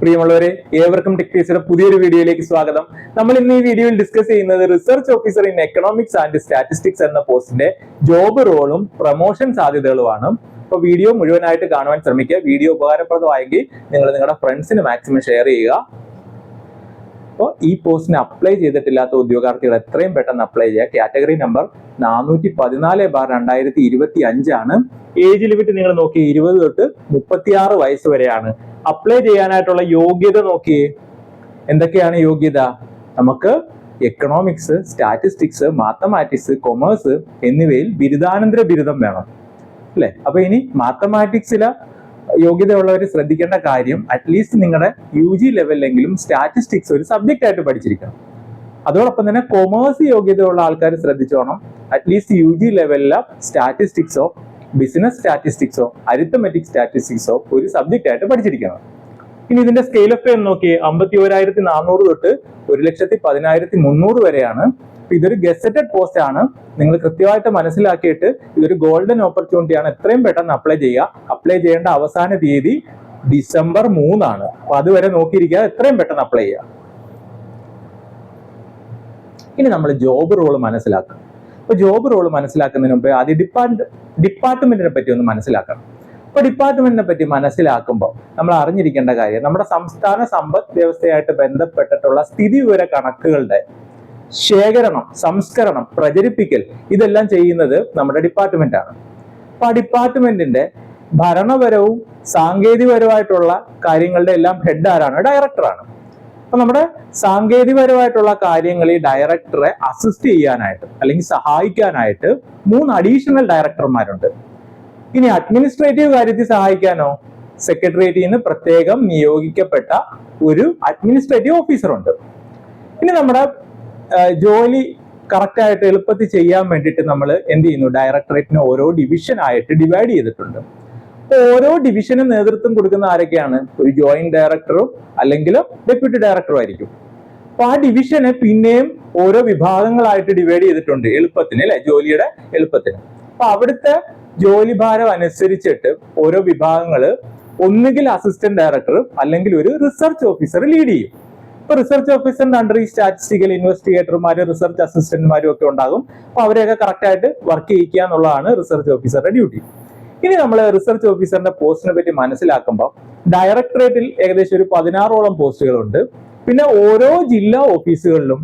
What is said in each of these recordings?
പ്രിയമുള്ളവരെ ഏവർക്കും ടെക്ടീസിയുടെ പുതിയൊരു വീഡിയോയിലേക്ക് സ്വാഗതം. നമ്മൾ ഇന്ന് ഈ വീഡിയോയിൽ ഡിസ്കസ് ചെയ്യുന്നത് research officer in economics and statistics എന്ന പോസ്റ്റിന്റെ ജോബ് റോളും പ്രൊമോഷൻ സാധ്യതകളുമാണ്. അപ്പോൾ വീഡിയോ മുഴുവനായിട്ട് കാണുവാൻ ശ്രമിക്കുക. വീഡിയോ ഉപകാരപ്രദമായെങ്കിൽ നിങ്ങൾ നിങ്ങളുടെ ഫ്രണ്ട്സിന് മാക്സിമം ഷെയർ ചെയ്യുക. അപ്പോൾ ഈ പോസ്റ്റിന് അപ്ലൈ ചെയ്തിട്ടില്ലാത്ത ഉദ്യോഗാർത്ഥികൾ എത്രയും പെട്ടെന്ന് അപ്ലൈ ചെയ്യുക. കാറ്റഗറി നമ്പർ നാനൂറ്റി പതിനാല് ബാർ രണ്ടായിരത്തി ഇരുപത്തി അഞ്ചാണ് ഏജ് ലിമിറ്റ് നിങ്ങൾ നോക്കി ഇരുപത് തൊട്ട് മുപ്പത്തിയാറ് വയസ്സ് വരെയാണ്. അപ്ലൈ ചെയ്യാനായിട്ടുള്ള യോഗ്യത നോക്കിയേ എന്തൊക്കെയാണ് യോഗ്യത? നമുക്ക് എക്കണോമിക്സ് സ്റ്റാറ്റിസ്റ്റിക്സ് മാത്തമാറ്റിക്സ് കൊമേഴ്സ് എന്നിവയിൽ ബിരുദാനന്തര ബിരുദം വേണം. അല്ലെ? അപ്പൊ ഇനി മാത്തമാറ്റിക്സിലെ യോഗ്യതയുള്ളവർ ശ്രദ്ധിക്കേണ്ട കാര്യം അറ്റ്ലീസ്റ്റ് നിങ്ങളുടെ യു ജി ലെവലിലെങ്കിലും സ്റ്റാറ്റിസ്റ്റിക്സ് ഒരു സബ്ജക്റ്റ് ആയിട്ട് പഠിച്ചിരിക്കണം. അതോടൊപ്പം തന്നെ കൊമേഴ്സ് യോഗ്യതയുള്ള ആൾക്കാർ ശ്രദ്ധിച്ചോണം. അറ്റ്ലീസ്റ്റ് യു ജി ലെവലിലെ സ്റ്റാറ്റിസ്റ്റിക്സോ ബിസിനസ് സ്റ്റാറ്റിസ്റ്റിക്സോ അരിത്തമെറ്റിക് സ്റ്റാറ്റിസ്റ്റിക്സോ ഒരു സബ്ജക്റ്റ് ആയിട്ട് പഠിച്ചിരിക്കണം. ഇനി ഇതിന്റെ സ്കെയിൽ ഓഫ് പേ നോക്കി അമ്പത്തി ഒരായിരത്തി നാനൂറ് തൊട്ട് ഒരു ലക്ഷത്തി പതിനായിരത്തി മുന്നൂറ് വരെയാണ് ഇതൊരു ഗസറ്റഡ് പോസ്റ്റ് ആണ്. നിങ്ങൾ കൃത്യമായിട്ട് മനസ്സിലാക്കിയിട്ട് ഇതൊരു ഗോൾഡൻ ഓപ്പർച്യൂണിറ്റി ആണ്. എത്രയും പെട്ടെന്ന് അപ്ലൈ ചെയ്യുക. അപ്ലൈ ചെയ്യേണ്ട അവസാന തീയതി ഡിസംബർ മൂന്നാണ്. അപ്പൊ അതുവരെ നോക്കിയിരിക്കുക. എത്രയും പെട്ടെന്ന് അപ്ലൈ ചെയ്യുക. ഇനി നമ്മൾ ജോബ് റോൾ മനസ്സിലാക്കുക അപ്പൊ ജോബ് റോൾ മനസ്സിലാക്കുന്നതിന് മുമ്പ് ആദ്യം ഡിപ്പാർട്ട് ഡിപ്പാർട്ട്മെന്റിനെ പറ്റി ഒന്ന് മനസ്സിലാക്കണം. അപ്പൊ ഡിപ്പാർട്ട്മെന്റിനെ പറ്റി മനസ്സിലാക്കുമ്പോൾ നമ്മൾ അറിഞ്ഞിരിക്കേണ്ട കാര്യം നമ്മുടെ സംസ്ഥാന സമ്പദ് വ്യവസ്ഥയായിട്ട് ബന്ധപ്പെട്ടിട്ടുള്ള സ്ഥിതി വിവര കണക്കുകളുടെ ശേഖരണം സംസ്കരണം പ്രചരിപ്പിക്കൽ ഇതെല്ലാം ചെയ്യുന്നത് നമ്മുടെ ഡിപ്പാർട്ട്മെന്റ് ആണ്. അപ്പൊ ആ ഡിപ്പാർട്ട്മെന്റിന്റെ ഭരണപരവും സാങ്കേതികപരമായിട്ടുള്ള കാര്യങ്ങളുടെ എല്ലാം ഹെഡ് ആരാണ്? ഡയറക്ടറാണ് അപ്പൊ നമ്മുടെ സാങ്കേതികപരമായിട്ടുള്ള കാര്യങ്ങൾ ഈ ഡയറക്ടറെ അസിസ്റ്റ് ചെയ്യാനായിട്ട് അല്ലെങ്കിൽ സഹായിക്കാനായിട്ട് മൂന്ന് അഡീഷണൽ ഡയറക്ടർമാരുണ്ട് ഇനി അഡ്മിനിസ്ട്രേറ്റീവ് കാര്യത്തിൽ സഹായിക്കാനോ? സെക്രട്ടേറിയറ്റിൽ നിന്ന് പ്രത്യേകം നിയോഗിക്കപ്പെട്ട ഒരു അഡ്മിനിസ്ട്രേറ്റീവ് ഓഫീസർ ഉണ്ട്. ഇനി നമ്മുടെ ജോലി കറക്റ്റ് ആയിട്ട് എളുപ്പത്തിൽ ചെയ്യാൻ വേണ്ടിയിട്ട് നമ്മൾ എന്ത് ചെയ്യുന്നു? ഡയറക്ടറേറ്റിനെ ഓരോ ഡിവിഷൻ ആയിട്ട് ഡിവൈഡ് ചെയ്തിട്ടുണ്ട്. ഓരോ ഡിവിഷനും നേതൃത്വം കൊടുക്കുന്ന ആരൊക്കെയാണ്? ഒരു ജോയിന്റ് ഡയറക്ടറും അല്ലെങ്കിൽ ഡെപ്യൂട്ടി ഡയറക്ടറും ആയിരിക്കും. അപ്പൊ ആ ഡിവിഷനെ പിന്നെയും ഓരോ വിഭാഗങ്ങളായിട്ട് ഡിവൈഡ് ചെയ്തിട്ടുണ്ട് എളുപ്പത്തിന് അല്ലെ? ജോലിയുടെ എളുപ്പത്തിന്. അപ്പൊ അവിടുത്തെ ജോലി ഭാരം അനുസരിച്ചിട്ട് ഓരോ വിഭാഗങ്ങൾ ഒന്നുകിൽ അസിസ്റ്റന്റ് ഡയറക്ടർ അല്ലെങ്കിൽ ഒരു റിസർച്ച് ഓഫീസർ ലീഡ് ചെയ്യും. ഇപ്പൊ റിസർച്ച് ഓഫീസറിന്റെ അണ്ടർ ഈ സ്റ്റാറ്റിസ്റ്റിക്കൽ ഇൻവെസ്റ്റിഗേറ്റർമാരും റിസർച്ച് അസിസ്റ്റന്റ്മാരും ഒക്കെ ഉണ്ടാകും. അപ്പൊ അവരെയൊക്കെ കറക്റ്റ് ആയിട്ട് വർക്ക് ചെയ്യിക്കുക എന്നുള്ളതാണ് റിസർച്ച് ഓഫീസറുടെ ഡ്യൂട്ടി ഇനി നമ്മൾ റിസർച്ച് ഓഫീസറിന്റെ പോസ്റ്റിനെ പറ്റി മനസ്സിലാക്കുമ്പോൾ ഡയറക്ടറേറ്റിൽ ഏകദേശം ഒരു പതിനാറോളം പോസ്റ്റുകളുണ്ട് പിന്നെ ഓരോ ജില്ലാ ഓഫീസുകളിലും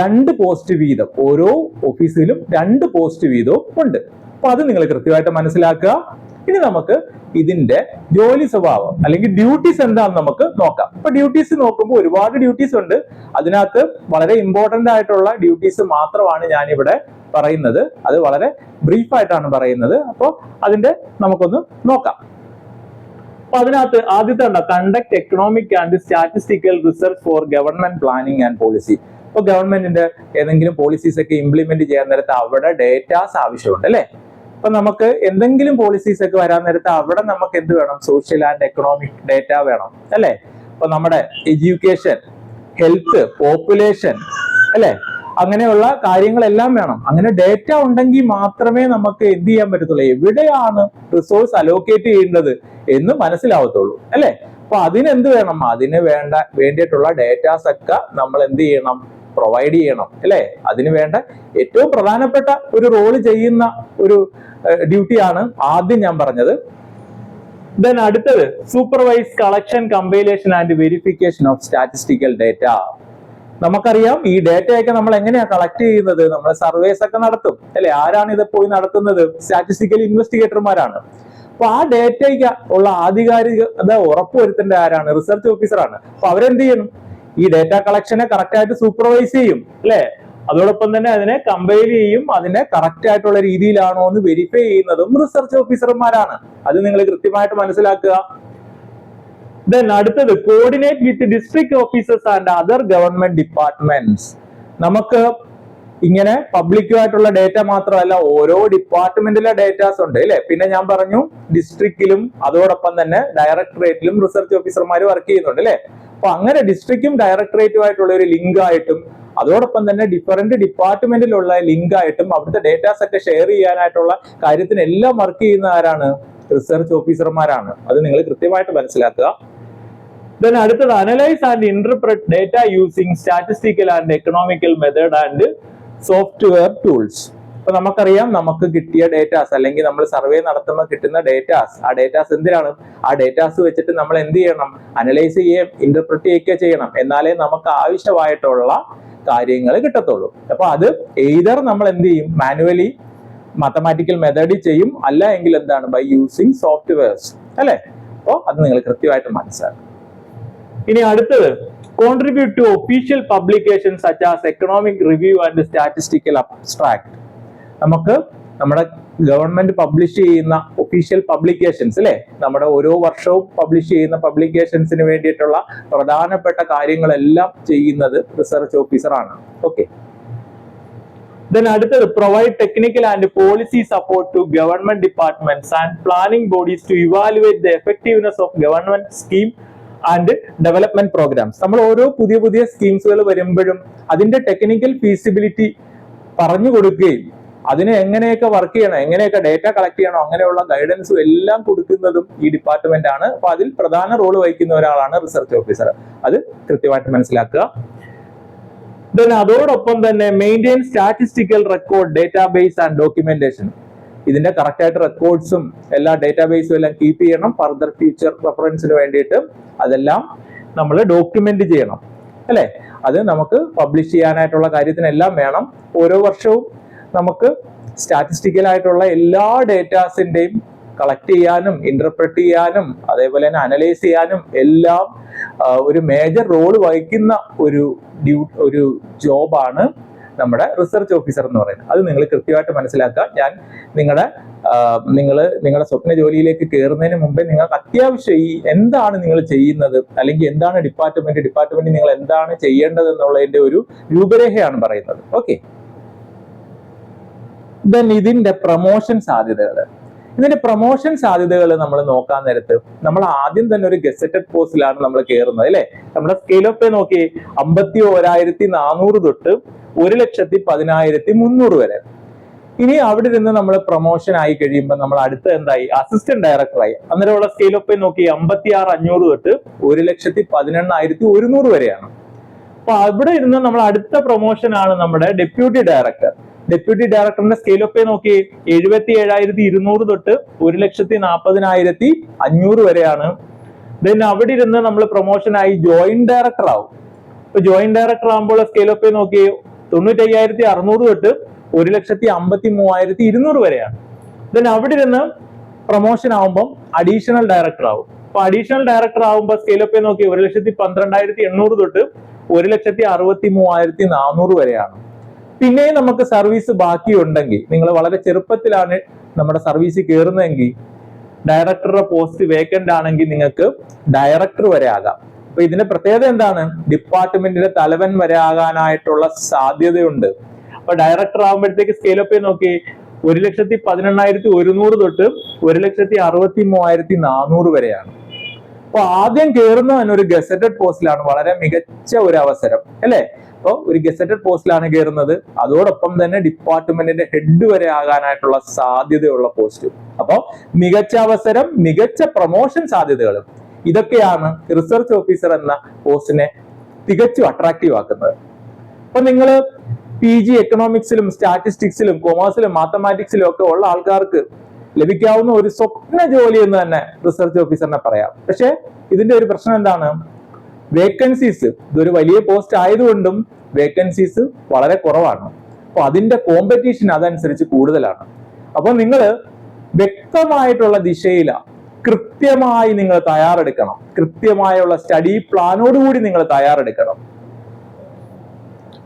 രണ്ട് പോസ്റ്റ് വീതം ഓരോ ഓഫീസിലും രണ്ട് പോസ്റ്റ് വീതവും ഉണ്ട്. അപ്പൊ അത് നിങ്ങൾ കൃത്യമായിട്ട് മനസ്സിലാക്കുക. ഇനി നമുക്ക് ഇതിന്റെ ജോലി സ്വഭാവം അല്ലെങ്കിൽ ഡ്യൂട്ടീസ് എന്താണെന്ന് നമുക്ക് നോക്കാം. അപ്പൊ ഡ്യൂട്ടീസ് നോക്കുമ്പോൾ ഒരുപാട് ഡ്യൂട്ടീസ് ഉണ്ട്. അതിനകത്ത് വളരെ ഇമ്പോർട്ടന്റ് ആയിട്ടുള്ള ഡ്യൂട്ടീസ് മാത്രമാണ് ഞാൻ ഇവിടെ പറയുന്നത്. അത് വളരെ ബ്രീഫ് ആയിട്ടാണ് പറയുന്നത്. അപ്പോൾ അതിന്റെ നമുക്കൊന്ന് നോക്കാം. അപ്പൊ അതിനകത്ത് ആദ്യത്തെ ഉണ്ടോ conduct economic and statistical research for government planning and policy ഇപ്പൊ ഗവൺമെന്റിന്റെ ഏതെങ്കിലും പോളിസീസ് ഒക്കെ ഇംപ്ലിമെന്റ് ചെയ്യാൻ നേരത്ത് അവിടെ ഡേറ്റാസ് ആവശ്യമുണ്ട് അല്ലെ? അപ്പൊ നമുക്ക് എന്തെങ്കിലും പോളിസീസ് ഒക്കെ വരാൻ നേരത്ത് അവിടെ നമുക്ക് എന്ത് വേണം? സോഷ്യൽ ആൻഡ് എക്കണോമിക് ഡേറ്റ വേണം അല്ലെ? അപ്പൊ നമ്മുടെ എഡ്യൂക്കേഷൻ ഹെൽത്ത് പോപ്പുലേഷൻ അല്ലെ? അങ്ങനെയുള്ള കാര്യങ്ങളെല്ലാം വേണം. അങ്ങനെ ഡേറ്റ ഉണ്ടെങ്കിൽ മാത്രമേ നമുക്ക് എന്ത് ചെയ്യാൻ പറ്റത്തുള്ളൂ? എവിടെയാണ് റിസോഴ്സ് അലോക്കേറ്റ് ചെയ്യേണ്ടത് എന്ന് മനസ്സിലാവത്തുള്ളൂ അല്ലെ? അപ്പൊ അതിനെന്ത് വേണം? അതിന് വേണ്ട വേണ്ടിയിട്ടുള്ള ഡേറ്റാസ് ഒക്കെ നമ്മൾ എന്ത് ചെയ്യണം? പ്രൊവൈഡ് ചെയ്യണം അല്ലെ? അതിനു വേണ്ട ഏറ്റവും പ്രധാനപ്പെട്ട ഒരു റോൾ ചെയ്യുന്ന ഒരു ഡ്യൂട്ടിയാണ് ആദ്യം ഞാൻ പറഞ്ഞത്. ദെൻ അടുത്തത് supervise collection compilation and verification of statistical data നമുക്കറിയാം ഈ ഡേറ്റയൊക്കെ നമ്മൾ എങ്ങനെയാ കളക്ട് ചെയ്യുന്നത്? നമ്മൾ സർവേസ് ഒക്കെ നടത്തും അല്ലെ? ആരാണ് ഇത് പോയി നടത്തുന്നത്? സ്റ്റാറ്റിസ്റ്റിക്കൽ ഇൻവെസ്റ്റിഗേറ്റർമാരാണ് അപ്പൊ ആ ഡേറ്റയ്ക്ക് ഉള്ള ആധികാരികത ഉറപ്പുവരുത്തേണ്ട ആരാണ്? റിസർച്ച് ഓഫീസറാണ് അപ്പൊ അവരെന്ത് ചെയ്യണം? ഈ ഡേറ്റ കളക്ഷനെ കറക്റ്റ് ആയിട്ട് സൂപ്പർവൈസ് ചെയ്യും അല്ലെ? അതോടൊപ്പം തന്നെ അതിനെ കമ്പൈൽ ചെയ്യും അതിനെ കറക്റ്റ് ആയിട്ടുള്ള രീതിയിലാണോ എന്ന് വെരിഫൈ ചെയ്യുന്നതും റിസർച്ച് ഓഫീസർമാരാണ് അത് നിങ്ങൾ കൃത്യമായിട്ട് മനസ്സിലാക്കുക. ദെൻ അടുത്തത് coordinate with district officers and other government departments നമുക്ക് ഇങ്ങനെ പബ്ലിക്കുമായിട്ടുള്ള ഡേറ്റ മാത്രമല്ല ഓരോ ഡിപ്പാർട്ട്മെന്റിലെ ഡേറ്റാസ് ഉണ്ട് അല്ലെ? പിന്നെ ഞാൻ പറഞ്ഞു ഡിസ്ട്രിക്റ്റിലും അതോടൊപ്പം തന്നെ ഡയറക്ടറേറ്റിലും റിസർച്ച് ഓഫീസർമാർ വർക്ക് ചെയ്യുന്നുണ്ട് അല്ലെ? അപ്പൊ അങ്ങനെ ഡിസ്ട്രിക്റ്റും ഡയറക്ടറേറ്റുമായിട്ടുള്ള ഒരു ലിങ്ക് ആയിട്ടും അതോടൊപ്പം തന്നെ ഡിഫറന്റ് ഡിപ്പാർട്ട്മെന്റിലുള്ള ലിങ്ക് ആയിട്ടും അവിടുത്തെ ഡേറ്റാ സെറ്റ് ഷെയർ ചെയ്യാനായിട്ടുള്ള കാര്യത്തിനെല്ലാം വർക്ക് ചെയ്യുന്ന ആരാണ്? റിസർച്ച് ഓഫീസർമാരാണ് അത് നിങ്ങൾ കൃത്യമായിട്ട് മനസ്സിലാക്കുക. ദെൻ അടുത്തത് analyse and interpret data using statistical and economical method and software tools ഇപ്പൊ നമുക്കറിയാം നമുക്ക് കിട്ടിയ ഡേറ്റാസ് അല്ലെങ്കിൽ നമ്മൾ സർവേ നടത്തുമ്പോൾ കിട്ടുന്ന ഡേറ്റാസ് ആ ഡേറ്റാസ് എന്തിനാണ്? ആ ഡേറ്റാസ് വെച്ചിട്ട് നമ്മൾ എന്ത് ചെയ്യണം? അനലൈസ് ചെയ്യുകയും ഇന്റർപ്രറ്റ് ചെയ്യുകയൊക്കെ ചെയ്യണം. എന്നാലേ നമുക്ക് ആവശ്യമായിട്ടുള്ള കാര്യങ്ങൾ കിട്ടത്തുള്ളൂ. അപ്പൊ അത് എയ്തർ നമ്മൾ എന്ത് ചെയ്യും? മാനുവലി മാത്തമാറ്റിക്കൽ മെത്തേഡിൽ ചെയ്യും. അല്ല എങ്കിൽ എന്താണ്? ബൈ യൂസിങ് സോഫ്റ്റ്വെയർസ് അല്ലെ? അപ്പോൾ അത് നിങ്ങൾ കൃത്യമായിട്ട് മനസ്സിലാക്കും ഇനി അടുത്തത്. Contribute to official publication such as economic review and statistical abstract നമുക്ക് നമ്മുടെ ഗവൺമെന്റ് പബ്ലിഷ് ചെയ്യുന്ന ഒഫീഷ്യൽ പബ്ലിക്കേഷൻസ് അല്ലെ നമ്മുടെ ഓരോ വർഷവും പബ്ലിഷ് ചെയ്യുന്ന പബ്ലിക്കേഷൻസിന് വേണ്ടിയിട്ടുള്ള പ്രധാനപ്പെട്ട കാര്യങ്ങളെല്ലാം ചെയ്യുന്നത് റിസർച്ച് ഓഫീസറാണ് ഓക്കെ ദെൻ അടുത്തത് provide technical and policy support to government departments and planning bodies to evaluate the effectiveness of government scheme and development programmes നമ്മൾ ഓരോ പുതിയ പുതിയ സ്കീംസുകൾ വരുമ്പോഴും അതിന്റെ ടെക്നിക്കൽ ഫീസിബിലിറ്റി പറഞ്ഞു കൊടുക്കുകയും അതിനെ എങ്ങനെയൊക്കെ വർക്ക് ചെയ്യണം എങ്ങനെയൊക്കെ ഡേറ്റ കളക്ട് ചെയ്യണം അങ്ങനെയുള്ള ഗൈഡൻസും എല്ലാം കൊടുക്കുന്നതും ഈ ഡിപ്പാർട്ട്മെന്റ് ആണ്. അപ്പൊ അതിൽ പ്രധാന റോൾ വഹിക്കുന്ന ഒരാളാണ് റിസർച്ച് ഓഫീസർ അത് കൃത്യമായിട്ട് മനസ്സിലാക്കുക. ദെൻ അതോടൊപ്പം തന്നെ maintain statistical record database and documentation ഇതിന്റെ കറക്റ്റ് ആയിട്ട് റെക്കോർഡ്സും എല്ലാ ഡേറ്റാബേസും എല്ലാം കീപ്പ് ചെയ്യണം. ഫർദർ ഫ്യൂച്ചർ റെഫറൻസിന് വേണ്ടിയിട്ട് അതെല്ലാം നമ്മൾ ഡോക്യുമെന്റ് ചെയ്യണം. അല്ലെ? അത് നമുക്ക് പബ്ലിഷ് ചെയ്യാനായിട്ടുള്ള കാര്യത്തിനെല്ലാം വേണം. ഓരോ വർഷവും നമുക്ക് സ്റ്റാറ്റിസ്റ്റിക്കൽ ആയിട്ടുള്ള എല്ലാ ഡേറ്റാസിന്റെയും കളക്ട് ചെയ്യാനും ഇന്റർപ്രറ്റ് ചെയ്യാനും അതേപോലെ തന്നെ അനലൈസ് ചെയ്യാനും എല്ലാം ഒരു മേജർ റോൾ വഹിക്കുന്ന ഒരു ഡ്യൂ ഒരു ജോബാണ് നമ്മുടെ റിസർച്ച് ഓഫീസർ എന്ന് പറയുന്നത്. അത് നിങ്ങൾ കൃത്യമായിട്ട് മനസ്സിലാക്കുക ഞാൻ നിങ്ങളുടെ നിങ്ങൾ നിങ്ങളുടെ സ്വപ്ന ജോലിയിലേക്ക് കയറുന്നതിന് മുമ്പേ നിങ്ങൾക്ക് അത്യാവശ്യം ഈ എന്താണ് നിങ്ങൾ ചെയ്യുന്നത് അല്ലെങ്കിൽ എന്താണ് ഡിപ്പാർട്ട്മെന്റ് ഡിപ്പാർട്ട്മെന്റ് നിങ്ങൾ എന്താണ് ചെയ്യേണ്ടത് എന്നുള്ളതിന്റെ ഒരു രൂപരേഖയാണ് പറയുന്നത്. ഓക്കെ ദെൻ ഇതിന്റെ പ്രൊമോഷൻ സാധ്യതകൾ ഇതിന്റെ പ്രൊമോഷൻ സാധ്യതകൾ നമ്മൾ നോക്കാൻ നേരത്ത് നമ്മൾ ആദ്യം തന്നെ ഒരു ഗസറ്റഡ് പോസ്റ്റിലാണ് നമ്മൾ കയറുന്നത് അല്ലെ? നമ്മുടെ സ്കെയിൽ ഓഫ് പേ നോക്കി അമ്പത്തി ഓരായിരത്തി നാനൂറ് തൊട്ട് ഒരു ലക്ഷത്തി പതിനായിരത്തി മുന്നൂറ് വരെ. ഇനി അവിടെ നിന്ന് നമ്മൾ പ്രൊമോഷൻ ആയി കഴിയുമ്പോൾ നമ്മൾ അടുത്ത എന്തായി? അസിസ്റ്റന്റ് ഡയറക്ടറായി അന്നേരമുള്ള സ്കെയിൽ ഓഫ് പേ നോക്കി അമ്പത്തി ആറ് അഞ്ഞൂറ് തൊട്ട് ഒരു ലക്ഷത്തി പതിനെണ്ണായിരത്തി ഒരുന്നൂറ് വരെയാണ്. അപ്പൊ അവിടെ ഇരുന്ന് നമ്മൾ അടുത്ത പ്രൊമോഷൻ ആണ് നമ്മുടെ ഡെപ്യൂട്ടി ഡയറക്ടർ ഡെപ്യൂട്ടി ഡയറക്ടറിന്റെ സ്കെയിൽ ഓഫ് നോക്കി എഴുപത്തി ഏഴായിരത്തി ഇരുന്നൂറ് തൊട്ട് ഒരു ലക്ഷത്തി നാൽപ്പതിനായിരത്തി അഞ്ഞൂറ് വരെയാണ്. ദെൻ അവിടെ ഇരുന്ന് നമ്മൾ പ്രൊമോഷനായി ജോയിന്റ് ഡയറക്ടർ ആവും. ഇപ്പൊ ജോയിന്റ് ഡയറക്ടർ ആകുമ്പോൾ സ്കെയിൽ ഓഫ് നോക്കി. തൊണ്ണൂറ്റി അയ്യായിരത്തി അറുന്നൂറ് തൊട്ട് ഒരു ലക്ഷത്തി അമ്പത്തി മൂവായിരത്തി ഇരുന്നൂറ് വരെയാണ്. ദെൻ അവിടെ ഇരുന്ന് പ്രൊമോഷൻ ആവുമ്പം അഡീഷണൽ ഡയറക്ടർ ആവും. അപ്പൊ അഡീഷണൽ ഡയറക്ടർ ആവുമ്പോൾ സ്കെയിൽ ഓഫ് നോക്കി. ഒരു ലക്ഷത്തി പന്ത്രണ്ടായിരത്തി എണ്ണൂറ് തൊട്ട് ഒരു ലക്ഷത്തി അറുപത്തി മൂവായിരത്തി നാനൂറ് വരെയാണ്. പിന്നെയും നമുക്ക് സർവീസ് ബാക്കിയുണ്ടെങ്കിൽ നിങ്ങൾ വളരെ ചെറുപ്പത്തിലാണ് നമ്മുടെ സർവീസ് കയറുന്നതെങ്കിൽ ഡയറക്ടറുടെ പോസ്റ്റ് വേക്കന്റ് ആണെങ്കിൽ നിങ്ങൾക്ക് ഡയറക്ടർ വരെ ആകാം. അപ്പൊ ഇതിന്റെ പ്രത്യേകത എന്താണ്? ഡിപ്പാർട്ട്മെന്റിന്റെ തലവൻ വരെ ആകാനായിട്ടുള്ള സാധ്യതയുണ്ട്. അപ്പൊ ഡയറക്ടർ ആകുമ്പോഴത്തേക്ക് സ്കെയിൽ അപ്പ് നോക്കി. ഒരു ലക്ഷത്തി പതിനെണ്ണായിരത്തി ഒരുന്നൂറ് തൊട്ട് ഒരു ലക്ഷത്തി അറുപത്തി മൂവായിരത്തി നാനൂറ് വരെയാണ്. അപ്പൊ ആദ്യം കയറുന്നവൻ ഒരു ഗസറ്റഡ് പോസ്റ്റിലാണ് വളരെ മികച്ച ഒരു അവസരം അല്ലെ? അപ്പൊ ഒരു ഗസറ്റഡ് പോസ്റ്റിലാണ് കയറുന്നത് അതോടൊപ്പം തന്നെ ഡിപ്പാർട്ട്മെന്റിന്റെ ഹെഡ് വരെ ആകാനായിട്ടുള്ള സാധ്യതയുള്ള പോസ്റ്റ്. അപ്പൊ മികച്ച അവസരം മികച്ച പ്രൊമോഷൻ സാധ്യതകളും. ഇതൊക്കെയാണ് റിസർച്ച് ഓഫീസർ എന്ന പോസ്റ്റിനെ തികച്ചും അട്രാക്റ്റീവ് ആക്കുന്നത്. അപ്പൊ നിങ്ങൾ പി ജി എക്കണോമിക്സിലും സ്റ്റാറ്റിസ്റ്റിക്സിലും കൊമേഴ്സിലും മാത്തമാറ്റിക്സിലും ഒക്കെ ഉള്ള ആൾക്കാർക്ക് ലഭിക്കാവുന്ന ഒരു സ്വപ്ന ജോലി എന്ന് തന്നെ റിസർച്ച് ഓഫീസറിനെ പറയാം. പക്ഷെ ഇതിന്റെ ഒരു പ്രശ്നം എന്താണ്? വേക്കൻസീസ് ഇതൊരു വലിയ പോസ്റ്റ് ആയതുകൊണ്ടും വേക്കൻസീസ് വളരെ കുറവാണ്. അപ്പൊ അതിന്റെ കോമ്പറ്റീഷൻ അതനുസരിച്ച് കൂടുതലാണ്. അപ്പൊ നിങ്ങൾ വ്യക്തമായിട്ടുള്ള ദിശയില കൃത്യമായി നിങ്ങൾ തയ്യാറെടുക്കണം. കൃത്യമായുള്ള സ്റ്റഡി പ്ലാനോടുകൂടി നിങ്ങൾ തയ്യാറെടുക്കണം.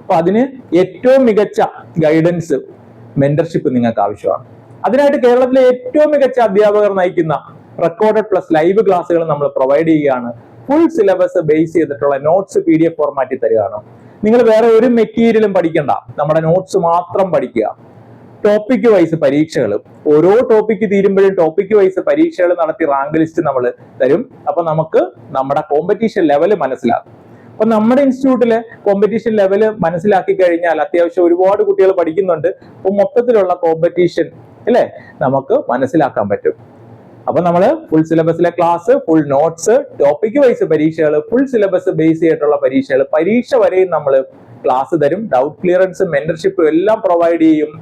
അപ്പൊ അതിന് ഏറ്റവും മികച്ച ഗൈഡൻസ് മെന്റർഷിപ്പ് നിങ്ങൾക്ക് ആവശ്യമാണ് അതിനായിട്ട് കേരളത്തിലെ ഏറ്റവും മികച്ച അധ്യാപകർ നയിക്കുന്ന റെക്കോർഡഡ് പ്ലസ് ലൈവ് ക്ലാസ്സുകൾ നമ്മൾ പ്രൊവൈഡ് ചെയ്യുകയാണ്. ഫുൾ സിലബസ് ബേസ് ചെയ്തിട്ടുള്ള നോട്ട്സ് പി ഡി എഫ് ഫോർമാറ്റിൽ തരികയാണ്. നിങ്ങൾ വേറെ ഒരു മെറ്റീരിയലും പഠിക്കണ്ട. നമ്മുടെ നോട്ട്സ് മാത്രം പഠിക്കുക. ടോപ്പിക് വൈസ് പരീക്ഷകൾ. ഓരോ ടോപ്പിക്ക് തീരുമ്പോഴും ടോപ്പിക് വൈസ് പരീക്ഷകൾ നടത്തി റാങ്ക് ലിസ്റ്റ് നമ്മൾ തരും. അപ്പൊ നമുക്ക് നമ്മുടെ കോമ്പറ്റീഷൻ ലെവൽ മനസ്സിലാകും. അപ്പൊ നമ്മുടെ ഇൻസ്റ്റിറ്റ്യൂട്ടിലെ കോമ്പറ്റീഷൻ ലെവൽ മനസ്സിലാക്കി കഴിഞ്ഞാൽ അത്യാവശ്യം ഒരുപാട് കുട്ടികൾ പഠിക്കുന്നുണ്ട്. അപ്പൊ മൊത്തത്തിലുള്ള കോമ്പറ്റീഷൻ അല്ലേ? നമുക്ക് മനസ്സിലാക്കാൻ പറ്റും. അപ്പൊ നമ്മൾ full സിലബസിലെ class full notes topic wise പരീക്ഷകൾ ഫുൾ സിലബസ് ബേസ് ചെയ്തിട്ടുള്ള പരീക്ഷകൾ പരീക്ഷ വരെയും നമ്മൾ ക്ലാസ് തരും. ഡൗട്ട് ക്ലിയറൻസ് മെന്റർഷിപ്പും എല്ലാം പ്രൊവൈഡ് ചെയ്യും.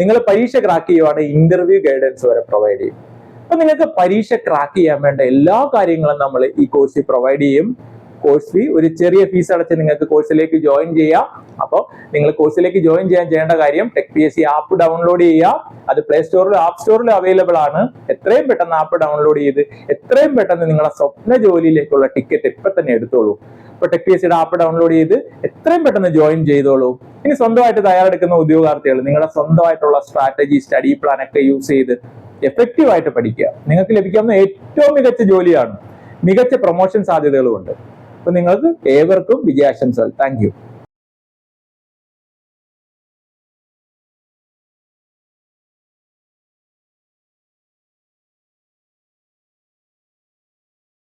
നിങ്ങൾ പരീക്ഷ ക്രാക്ക് ചെയ്യുവാണ് ഇന്റർവ്യൂ ഗൈഡൻസ് വരെ പ്രൊവൈഡ് ചെയ്യും. അപ്പൊ നിങ്ങൾക്ക് പരീക്ഷ ക്രാക്ക് ചെയ്യാൻ വേണ്ട എല്ലാ കാര്യങ്ങളും നമ്മൾ ഈ കോഴ്സിൽ പ്രൊവൈഡ് ചെയ്യും. കോഴ്സ് ഫീ ഒരു ചെറിയ ഫീസ് അടച്ച് നിങ്ങൾക്ക് കോഴ്സിലേക്ക് ജോയിൻ ചെയ്യാം. അപ്പോൾ നിങ്ങൾ കോഴ്സിലേക്ക് ജോയിൻ ചെയ്യാൻ ചെയ്യേണ്ട കാര്യം tech P S C app download ചെയ്യുക. അത് പ്ലേ സ്റ്റോറിൽ ആപ്പ് സ്റ്റോറിൽ അവൈലബിൾ ആണ്. എത്രയും പെട്ടെന്ന് ആപ്പ് ഡൗൺലോഡ് ചെയ്ത് എത്രയും പെട്ടെന്ന് നിങ്ങളെ സ്വപ്ന ജോലിയിലേക്കുള്ള ടിക്കറ്റ് ഇപ്പം തന്നെ എടുത്തോളൂ. ഇപ്പൊ ടെക് പി എസ് സിയുടെ ആപ്പ് ഡൗൺലോഡ് ചെയ്ത് എത്രയും പെട്ടെന്ന് ജോയിൻ ചെയ്തോളൂ. ഇനി സ്വന്തമായിട്ട് തയ്യാറെടുക്കുന്ന ഉദ്യോഗാർത്ഥികൾ നിങ്ങളുടെ സ്വന്തമായിട്ടുള്ള സ്ട്രാറ്റജി സ്റ്റഡി പ്ലാൻ ഒക്കെ യൂസ് ചെയ്ത് എഫക്റ്റീവായിട്ട് പഠിക്കുക. നിങ്ങൾക്ക് ലഭിക്കാവുന്ന ഏറ്റവും മികച്ച ജോലിയാണ്. മികച്ച പ്രൊമോഷൻ സാധ്യതകളും ഉണ്ട് അപ്പൊ നിങ്ങൾക്ക് ഏവർക്കും വിജയാശംസകൾ. താങ്ക്